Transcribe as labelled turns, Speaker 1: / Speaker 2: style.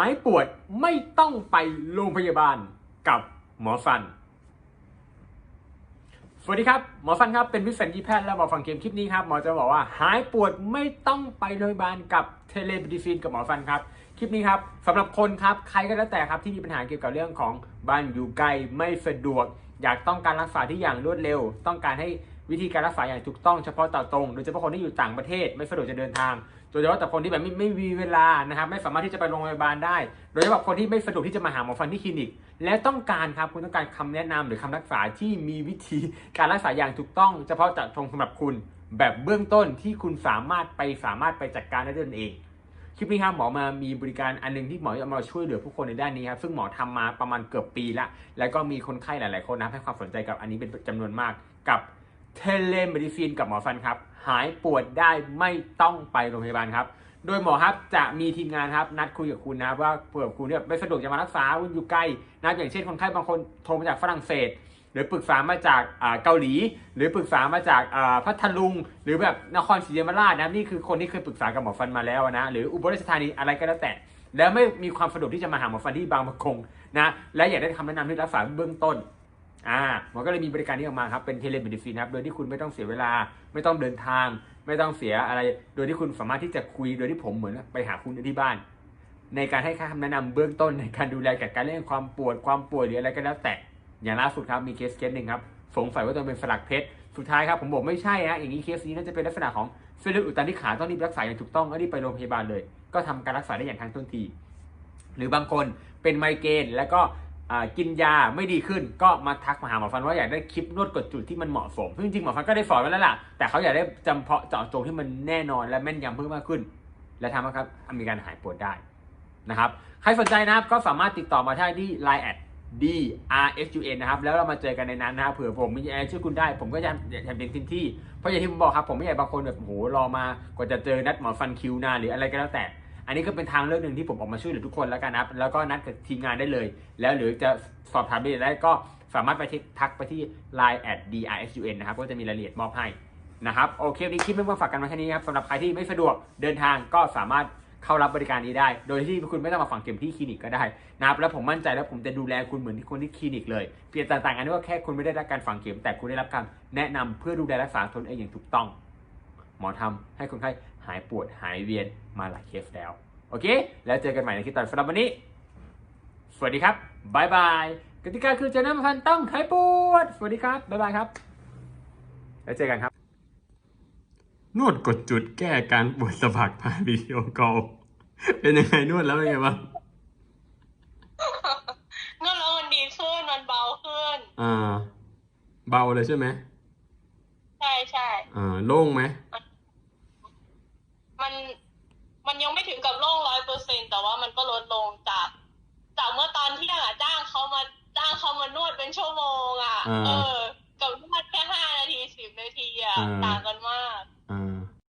Speaker 1: ายปวดไม่ต้องไปโรงพยาบาลกับหมอฟัน สวัสดีครับ หมอฟันครับ เป็นวิสัญญีแพทย์และหมอฟังเกมคลิปนี้ครับ หมอจะบอกว่าหายปวดไม่ต้องไปโรงพยาบาลกับเทเลบดิฟินกับหมอฟันครับ คลิปนี้ครับสำหรับคนครับใครก็แล้วแต่ครับที่มีปัญหาเกี่ยวกับเรื่องของบ้านอยู่ไกลไม่สะดวก อยากต้องการรักษาที่อย่างรวดเร็ว ต้องการให้ วิธีการรักษาอย่างถูกต้องเฉพาะต่อตรง โดยเฉพาะคนที่อยู่ต่างประเทศไม่สะดวกจะเดินทาง โดยเฉพาะแต่คนที่แบบไม่ไม่มีเวลานะครับไม่สามารถที่จะไปโรงพยาบาลได้ โดยเฉพาะคนที่ไม่สะดวกที่จะมาหาหมอฟันที่คลินิก และต้องการครับคุณต้องการคำแนะนำหรือคำรักษาที่มีวิธีการรักษาอย่างถูกต้อง เฉพาะเจาะจงสำหรับคุณ แบบเบื้องต้นที่คุณสามารถไปสามารถไปจัดการได้ด้วยตนเองคลิปนี้ครับหมอมามีบริการอันหนึงที่หมอจะมาช่วยเหลือผู้คนในด้านนี้ครับซึ่งหมอทำมาประมาณเกือบปีละแล้วก็มีคนไข้หลาย ๆ คนนะให้ความสนใจกับอันนี้เป็นจำนวนมากกับ เทเลมดิซีนกับหมอฟันครับ หายปวดได้ไม่ต้องไปโรงพยาบาลครับ โดยหมอครับจะมีทีมงานครับ นัดคุยกับคุณนะครับว่าเผื่อคุณเนี่ยไม่สะดวกจะมารักษาคุณอยู่ใกล้นะอย่างเช่นคนไข้บางคนโทรมาจากฝรั่งเศส หรือปรึกษามาจากอ่าเกาหลี หรือปรึกษามาจากอ่าพัทลุง หรือแบบนครศรีธรรมราชนะนี่คือคนที่เคยปรึกษากับหมอฟันมาแล้วนะหรืออุบลราชธานีอะไรก็แล้วแต่แล้วไม่มีความสะดวกที่จะมาหาหมอฟันที่บางประกงนะและอยากได้คำแนะนำที่รักษาเบื้องต้น อ่าหมอก็เลยมีบริการนี้ออกมาครับเป็นเทเลเมดิซีนครับโดยที่คุณไม่ต้องเสียเวลา ไม่ต้องเดินทาง ไม่ต้องเสียอะไร โดยที่คุณสามารถที่จะคุยโดยที่ผมเหมือนไปหาคุณที่บ้าน ในการให้คำแนะนำเบื้องต้นในการดูแลกับการเรื่องความปวดความป่วยหรืออะไรก็แล้วแต่อย่างล่าสุดครับมีเคสเคสหนึ่งครับสงสัยว่าตัวเป็นสลักเพชรสุดท้ายครับผมบอกไม่ใช่ฮะอย่างนี้เคสนี้น่าจะเป็นลักษณะของเส้นเลือดอุดตันที่ขาต้องรีบรักษาอย่างถูกต้องก็รีบไปโรงพยาบาลเลย ก็ทำการรักษาได้อย่างทันท่วงที หรือบางคนเป็นไมเกรนแล้วก็ กินยาไม่ดีขึ้นก็มาทักมาหาหมอฟันว่าอยากได้คลิปนวดกดจุดที่มันเหมาะสมซึ่งจริงๆหมอฟันก็ได้สอนไว้แล้วล่ะ แต่เขาอยากได้จำเพาะเจาะจงที่มันแน่นอนและแม่นยำเพิ่มมากขึ้น และทำให้ครับมีการหายปวดได้นะครับ ใครสนใจนะครับก็สามารถติดต่อมาได้ที่ Line แอด D R S U N นะครับ แล้วเรามาเจอกันในนั้นนะครับเผื่อผมมีอะไรช่วยคุณได้ ผมก็จะทำเต็มที่ เพราะอย่างที่ผมบอกครับ ผมไม่อยากบางคนแบบโหรอมากว่าจะเจอนัดหมอฟันคิวนานหรืออะไรก็แล้วแต่ อันนี้ก็เป็นทางเลือกหนึ่งที่ผมออกมาช่วยเหลือทุกคนแล้วกันนะครับแล้วก็นัดกับทีมงานได้เลย แล้วหรือจะสอบถามได้ได้ก็สามารถไปทักไปที่ Line แอด D R S U N นะครับก็จะมีรายละเอียดมอบให้นะครับโอเควันนี้คลิปไม่มาฝากกันมาแค่นี้ครับสำหรับใครที่ไม่สะดวกเดินทางก็สามารถเข้ารับบริการนี้ได้ โดยที่คุณไม่ต้องมาฝังเข็มที่คลินิกก็ได้นะครับแล้วผมมั่นใจแล้วผมจะดูแลคุณเหมือนที่คนที่คลินิกเลยเปลี่ยนต่างๆอันนี้ว่าแค่คุณไม่ได้รับการฝังเข็มแต่คุณได้รับการแนะนำเพื่อดูแลรักษาตนเองอย่างถูกต้อง หมอทำให้คนไข้หายปวดหายเวียนมาหลายเคสแล้ว โอเค แล้วเจอกันใหม่ในคลิปต่อไปสำหรับวันนี้ สวัสดีครับบายบายกติกาคือเจอหน้ามาพันต้องหายปวด สวัสดีครับบายบายครับ แล้วเจอกันครับ นวดกดจุดแก้การปวดสะบักผ่านวิดีโอคอลเป็นยังไงนวดแล้วเป็นไงบ้าง
Speaker 2: นวดแล้วมันดีขึ้นมันเบาขึ้น
Speaker 1: อ่า เบาเลยใช่ไหม
Speaker 2: ใช่ใช่
Speaker 1: อ่าโล่งไหม
Speaker 2: มัน มันยังไม่ถึงกับโล่งร้อยเปอร์เซ็นแต่ว่ามันก็ลดลงจากจากเมื่อตอนที่อะจ้างเขามาจ้างเขามานวดเป็นชั่วโมงอะ เออ กับนวดแค่ห้านาทีสิบนาทีอะต่า